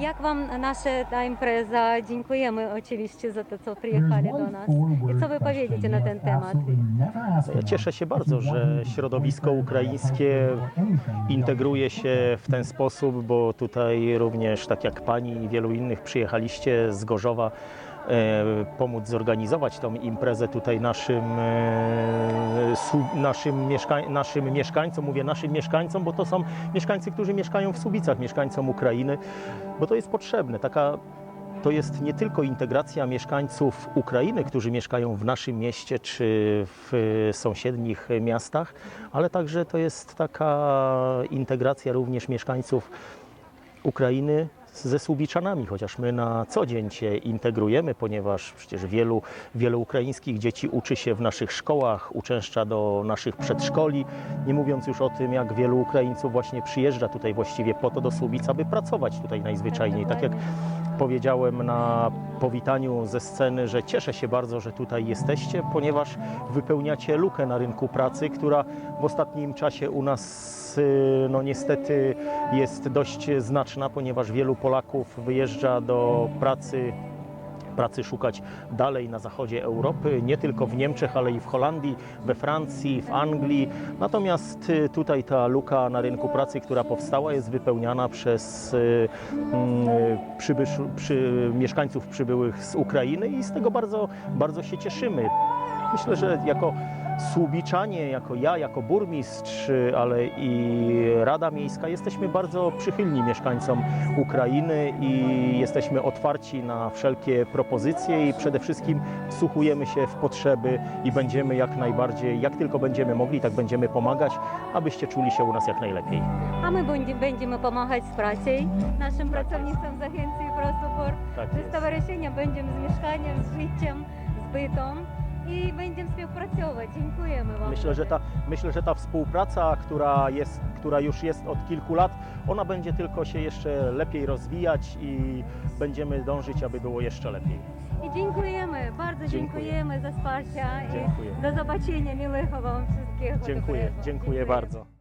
Jak Wam nasza ta impreza? Dziękujemy oczywiście za to, co przyjechali do nas. I co Wy powiedziecie na ten temat? Ja cieszę się bardzo, że środowisko ukraińskie integruje się w ten sposób, bo tutaj również, tak jak Pani i wielu innych, przyjechaliście z Gorzowa e, pomóc zorganizować tą imprezę tutaj naszym, e, naszym, naszym mieszkańcom. Mówię naszym mieszkańcom, bo to są mieszkańcy, którzy mieszkają w Subicach, mieszkańcom Ukrainy, bo to jest potrzebne. Taka to jest nie tylko integracja mieszkańców Ukrainy, którzy mieszkają w naszym mieście czy w sąsiednich miastach, ale także to jest taka integracja również mieszkańców Ukrainy ze Słubiczanami, chociaż my na co dzień się integrujemy, ponieważ przecież wielu, wielu ukraińskich dzieci uczy się w naszych szkołach, uczęszcza do naszych przedszkoli, nie mówiąc już o tym, jak wielu Ukraińców właśnie przyjeżdża tutaj właściwie po to do Słubic, aby pracować tutaj najzwyczajniej. Tak jak powiedziałem na powitaniu ze sceny, że cieszę się bardzo, że tutaj jesteście, ponieważ wypełniacie lukę na rynku pracy, która w ostatnim czasie u nas y, no niestety jest dość znaczna, ponieważ wielu Polaków wyjeżdża do pracy pracy szukać dalej na zachodzie Europy, nie tylko w Niemczech, ale i w Holandii, we Francji, w Anglii. Natomiast y, tutaj ta luka na rynku pracy, która powstała, jest wypełniana przez y, mm, przybysz, przy, mieszkańców przybyłych z Ukrainy i z tego bardzo, bardzo się cieszymy. Myślę, że jako Słubiczanie, jako ja, jako burmistrz, ale i Rada Miejska jesteśmy bardzo przychylni mieszkańcom Ukrainy i jesteśmy otwarci na wszelkie propozycje i przede wszystkim wsłuchujemy się w potrzeby i będziemy jak najbardziej, jak tylko będziemy mogli, tak będziemy pomagać, abyście czuli się u nas jak najlepiej. A my będzie- będziemy pomagać z pracą naszym pracownicom z Agencji ProSupport. Tak Ze stowarzyszeniem będziemy z mieszkaniem, z życiem, z bytem i będziemy współpracować. Dziękujemy Wam. Myślę, że ta, myślę, że ta współpraca, która, jest, która już jest od kilku lat, ona będzie tylko się jeszcze lepiej rozwijać i będziemy dążyć, aby było jeszcze lepiej. I dziękujemy, bardzo dziękujemy za wsparcie Dziękuję. i do zobaczenia. Miłego Wam wszystkiego. Dziękuję, dobrego. dziękuję bardzo.